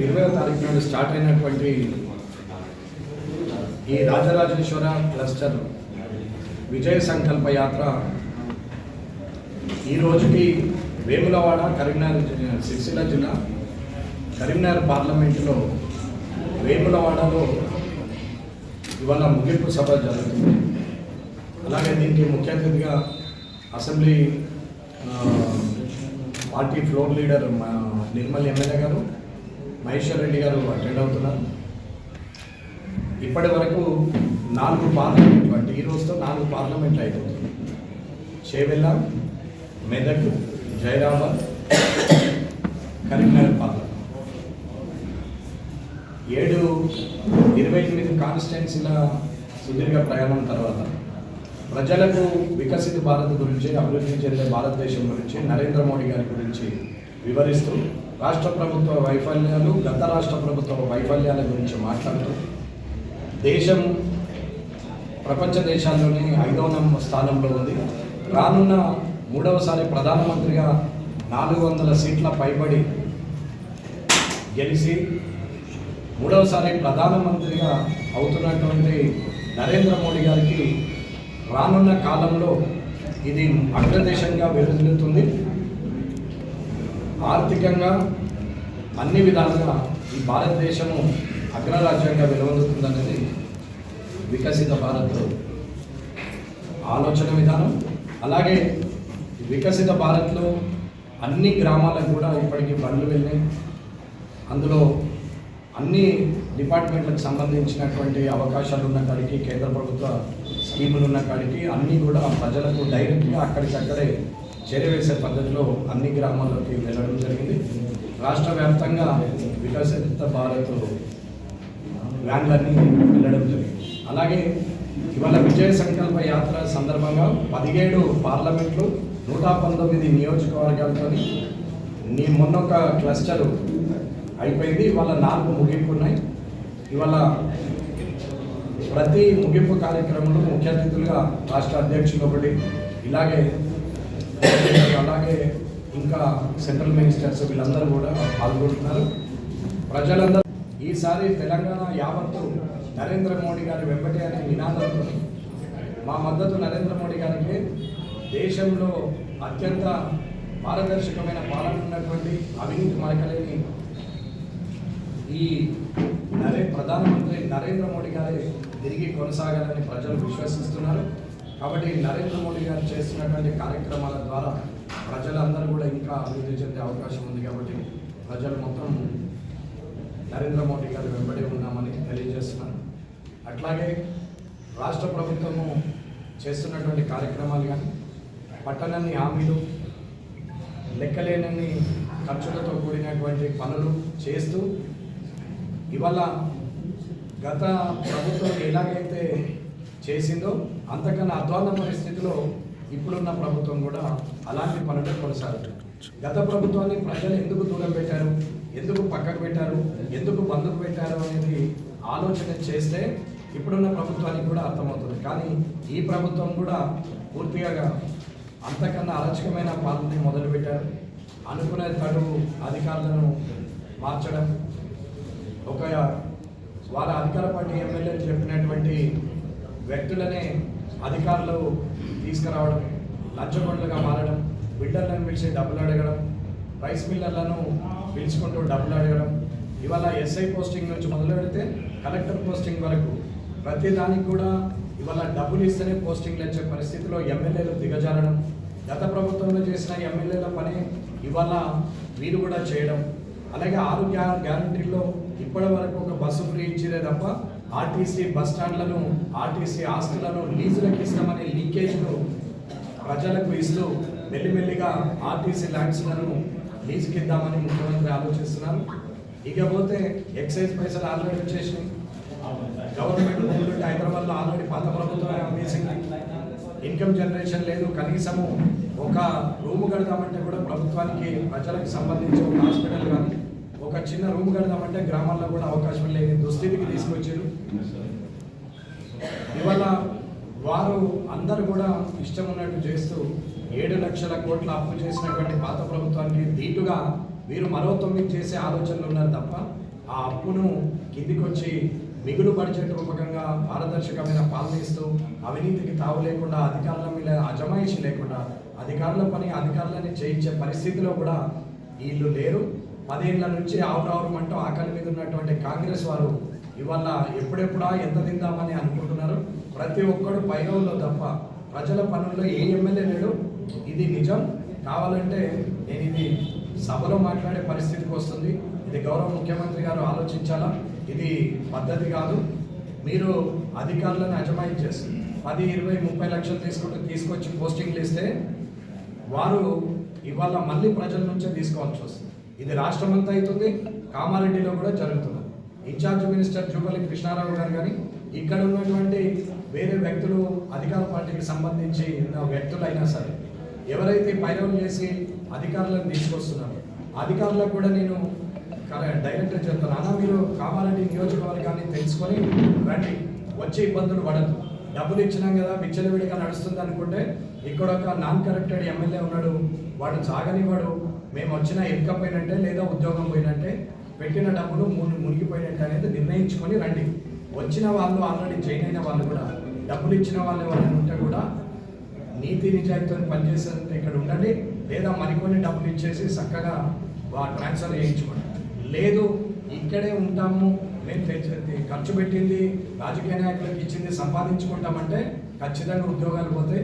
ఇరవై తారీఖు నుండి స్టార్ట్ అయినటువంటి ఈ రాజరాజేశ్వర క్లస్టర్ విజయ సంకల్ప యాత్ర ఈ రోజుకి వేములవాడ కరీంనగర్ సిరిసిల్ల జిల్లా కరీంనగర్ పార్లమెంటులో వేములవాడలో ఇవాళ ముగింపు సభ జరుగుతుంది. అలాగే దీనికి ముఖ్య అతిథిగా అసెంబ్లీ పార్టీ ఫ్లోర్ లీడర్ మా నిర్మల్ ఎమ్మెల్యే గారు మహేశ్వర్ రెడ్డి గారు అటెండ్ అవుతున్నారు. ఇప్పటి వరకు నాలుగు పార్లమెంట్లు అంటే ఈ రోజుతో నాలుగు పార్లమెంట్లు అయిపోతుంది చేవెళ్ళ మెదక్ జైరాబాద్ కరీంనగర్ పార్లమెంట్. ఏడు ఇరవై ఎనిమిది కాన్స్టిట్యున్సీల సుదీర్ఘ ప్రయాణం తర్వాత ప్రజలకు వికసిత భారత్ గురించి అభివృద్ధి చెందే భారతదేశం గురించి నరేంద్ర మోడీ గారి గురించి వివరిస్తూ రాష్ట్ర ప్రభుత్వ వైఫల్యాలు గత రాష్ట్ర ప్రభుత్వ వైఫల్యాల గురించి మాట్లాడుతూ దేశం ప్రపంచ దేశాల్లోనే ఐదవ స్థానంలో ఉంది. రానున్న మూడవసారి ప్రధానమంత్రిగా నాలుగు వందల సీట్ల పైబడి గెలిచి మూడవసారి ప్రధానమంత్రిగా అవుతున్నటువంటి నరేంద్ర మోడీ గారికి రానున్న కాలంలో ఇది అగ్రదేశంగా వెలుగుతుంది ఆర్థికంగా అన్ని విధాలుగా ఈ భారతదేశము అగ్రరాజ్యంగా వెలువొందుతుందనేది వికసిత భారత్ ఆలోచన విధానం. అలాగే వికసిత భారత్లో అన్ని గ్రామాలకు కూడా ఇప్పటికీ బండ్లు వెళ్ళాయి అందులో అన్ని డిపార్ట్మెంట్లకు సంబంధించినటువంటి అవకాశాలు ఉన్న కాడికి కేంద్ర ప్రభుత్వ స్కీములు ఉన్న కాడికి అన్నీ కూడా ప్రజలకు డైరెక్ట్గా అక్కడికక్కడే చేరవేసే పద్ధతిలో అన్ని గ్రామాల్లోకి వెళ్ళడం జరిగింది. రాష్ట్ర వ్యాప్తంగా వికసిత భారత్ వ్యాన్లన్నీ వెళ్ళడం జరిగింది. అలాగే ఇవాళ విజయ సంకల్ప యాత్ర సందర్భంగా పదిహేడు పార్లమెంట్లు నూట పంతొమ్మిది నియోజకవర్గాలతో నీ మొన్న ఒక క్లస్టర్ అయిపోయింది. ఇవాళ నాలుగు ముగింపు ఉన్నాయి. ఇవాళ ప్రతి ముగింపు కార్యక్రమంలో ముఖ్య అతిథులుగా రాష్ట్ర అధ్యక్షులు ఒకటి ఇలాగే అలాగే ఇంకా సెంట్రల్ మినిస్టర్స్ వీళ్ళందరూ కూడా పాల్గొంటున్నారు. ప్రజలందరూ ఈసారి తెలంగాణ యావత్తు నరేంద్ర మోడీ గారి వెంబడి అనే నినాదంతో మా మద్దతు నరేంద్ర మోడీ గారికి. దేశంలో అత్యంత పారదర్శకమైన పాలన ఉన్నటువంటి అవినీతి మరకలేని ఈ నరే ప్రధానమంత్రి నరేంద్ర మోడీ గారే తిరిగి కొనసాగాలని ప్రజలు విశ్వసిస్తున్నారు. కాబట్టి నరేంద్ర మోడీ గారు చేస్తున్నటువంటి కార్యక్రమాల ద్వారా ప్రజలందరూ కూడా ఇంకా అభివృద్ధి చెందే అవకాశం ఉంది కాబట్టి ప్రజలు మొత్తం నరేంద్ర మోడీ గారు వెంబడి ఉన్నామని తెలియజేస్తున్నాను. అట్లాగే రాష్ట్ర ప్రభుత్వము చేస్తున్నటువంటి కార్యక్రమాలు కానీ పట్టణాన్ని హామీలు లెక్కలేనన్ని ఖర్చులతో కూడినటువంటి పనులు చేస్తూ ఇవాళ గత ప్రభుత్వం ఎలాగైతే చేసిందో అంతకన్నా అధ్వాన పరిస్థితిలో ఇప్పుడున్న ప్రభుత్వం కూడా అలాంటి పనులు కొనసాగుతుంది. గత ప్రభుత్వాన్ని ప్రజలు ఎందుకు దూరం పెట్టారు? ఎందుకు పక్కకు పెట్టారు? ఎందుకు బంధుకు పెట్టారు అనేది ఆలోచన చేస్తే ఇప్పుడున్న ప్రభుత్వానికి కూడా అర్థమవుతుంది. కానీ ఈ ప్రభుత్వం కూడా పూర్తిగా అంతకన్నా అరచకమైన పాలనని మొదలుపెట్టారు అనుకునే తడు అధికారులను మార్చడం ఒక వాళ్ళ అధికార పార్టీ ఎమ్మెల్యేలు చెప్పినటువంటి వ్యక్తులనే అధికారులు తీసుకురావడం లంచగొండలుగా మారడం బిల్డర్లను పిలిచి డబ్బులు అడగడం రైస్ మిల్లర్లను పిలుచుకుంటూ డబ్బులు అడగడం. ఇవాళ ఎస్ఐ పోస్టింగ్ నుంచి మొదలు పెడితే కలెక్టర్ పోస్టింగ్ వరకు ప్రతి దానికి కూడా ఇవాళ డబ్బులు ఇస్తేనే పోస్టింగ్లు వచ్చే పరిస్థితిలో ఎమ్మెల్యేలు దిగజారడం. గత ప్రభుత్వంలో చేసిన ఎమ్మెల్యేల పని ఇవాళ వీరు కూడా చేయడం. అలాగే ఆరు గ్యా గ్యారంటీల్లో ఇప్పటి వరకు ఒక బస్సు ఫ్రీ ఇచ్చిరే తప్ప ఆర్టీసీ బస్ ఆర్టీసీ ఆస్తులను లీజులకు ఇస్తామని లీకేజ్ను ప్రజలకు ఇస్తూ మెల్లిమెల్లిగా ఆర్టీసీ ల్యాండ్స్లను లీజుకి ఇద్దామని ముఖ్యమంత్రి ఆలోచిస్తున్నారు. ఇకపోతే ఎక్సైజ్ పైసలు ఆల్రెడీ వచ్చేసినాయి. గవర్నమెంట్ భూములు హైదరాబాద్లో ఆల్రెడీ పాత ప్రభుత్వం అమ్మేసింది. ఇన్కమ్ జనరేషన్ లేదు. కనీసము ఒక రూమ్ కడదామంటే కూడా ప్రభుత్వానికి ప్రజలకు సంబంధించి ఒక హాస్పిటల్ కానీ చిన్న రూమ్ కడదామంటే గ్రామాల్లో కూడా అవకాశం లేని దుస్థితికి తీసుకొచ్చారు. ఇవాళ వారు అందరు కూడా ఇష్టం ఉన్నట్టు చేస్తూ ఏడు లక్షల కోట్ల అప్పు చేసినటువంటి పాత ప్రభుత్వానికి దీటుగా వీరు మరో తొమ్మిది చేసే ఆలోచనలు ఉన్నారు తప్ప ఆ అప్పును కిందికొచ్చి మిగులు బడ్జెట్ రూపకంగా పారదర్శకమైన పాలనిస్తూ అవినీతికి తావు లేకుండా అధికారుల మీద అజమాయిషి లేకుండా అధికారుల పని అధికారులని చేయించే పరిస్థితిలో కూడా వీళ్ళు లేరు. పదేళ్ళ నుంచి ఆవురావురమంటూ ఆకలి మీద ఉన్నటువంటి కాంగ్రెస్ వారు ఇవాళ ఎప్పుడెప్పుడా ఎంత తిందామని అనుకుంటున్నారు? ప్రతి ఒక్కడు పైరవుల్లో తప్ప ప్రజల పనుల్లో ఏ ఎమ్మెల్యే లేడు? ఇది నిజం? కావాలంటే నేను ఇది సభలో మాట్లాడే పరిస్థితికి వస్తుంది. ఇది గౌరవ ముఖ్యమంత్రి గారు ఆలోచించాలా? ఇది పద్ధతి కాదు. మీరు అధికారులను అజమాయి చేసి పది ఇరవై ముప్పై లక్షలు తీసుకుంటూ తీసుకొచ్చి పోస్టింగ్లు ఇస్తే వారు ఇవాళ మళ్ళీ ప్రజల నుంచే తీసుకోవాల్సి వస్తుంది. ఇది రాష్ట్రం అంతా అవుతుంది. కామారెడ్డిలో కూడా జరుగుతుంది. ఇన్ఛార్జ్ మినిస్టర్ జూపల్లి కృష్ణారావు గారు కానీ ఇక్కడ ఉన్నటువంటి వేరే వ్యక్తులు అధికార పార్టీకి సంబంధించి వ్యక్తులైనా సరే ఎవరైతే పైరవం చేసి అధికారులను తీసుకొస్తున్నారో అధికారులకు కూడా నేను డైరెక్టర్ డైరెక్ట్గా చెప్తాను అన్న మీరు కామారెడ్డి నియోజకవర్గాన్ని తెలుసుకొని రండి. వచ్చే ఇబ్బందులు పడద్దు. డబ్బులు ఇచ్చినాం కదా విచ్చలవిడిగా నడుస్తుంది అనుకుంటే ఇక్కడ ఒక నాన్ కరెక్టెడ్ ఎమ్మెల్యే ఉన్నాడు వాడు చాగని వాడు మేము వచ్చిన ఎక్కకపోయినట్టే లేదా ఉద్యోగం పోయినట్టే పెట్టిన డబ్బులు మూడు మునిగిపోయినట్టు అనేది నిర్ణయించుకొని రండి. వచ్చిన వాళ్ళు ఆల్రెడీ జైన్ అయిన వాళ్ళు కూడా డబ్బులు ఇచ్చిన వాళ్ళు ఎవరైనా ఉంటే కూడా నీతి నిజాయితీతో పనిచేసేందుకు ఇక్కడ ఉండండి. లేదా మరికొన్ని డబ్బులు ఇచ్చేసి చక్కగా వా- ట్రాన్స్ఫర్ చేయించుకోండి. లేదు ఇక్కడే ఉంటాము మేము తెచ్చింది ఖర్చు పెట్టింది రాజకీయ నాయకులకు ఇచ్చింది సంపాదించుకుంటామంటే ఖచ్చితంగా ఉద్యోగాలు పోతే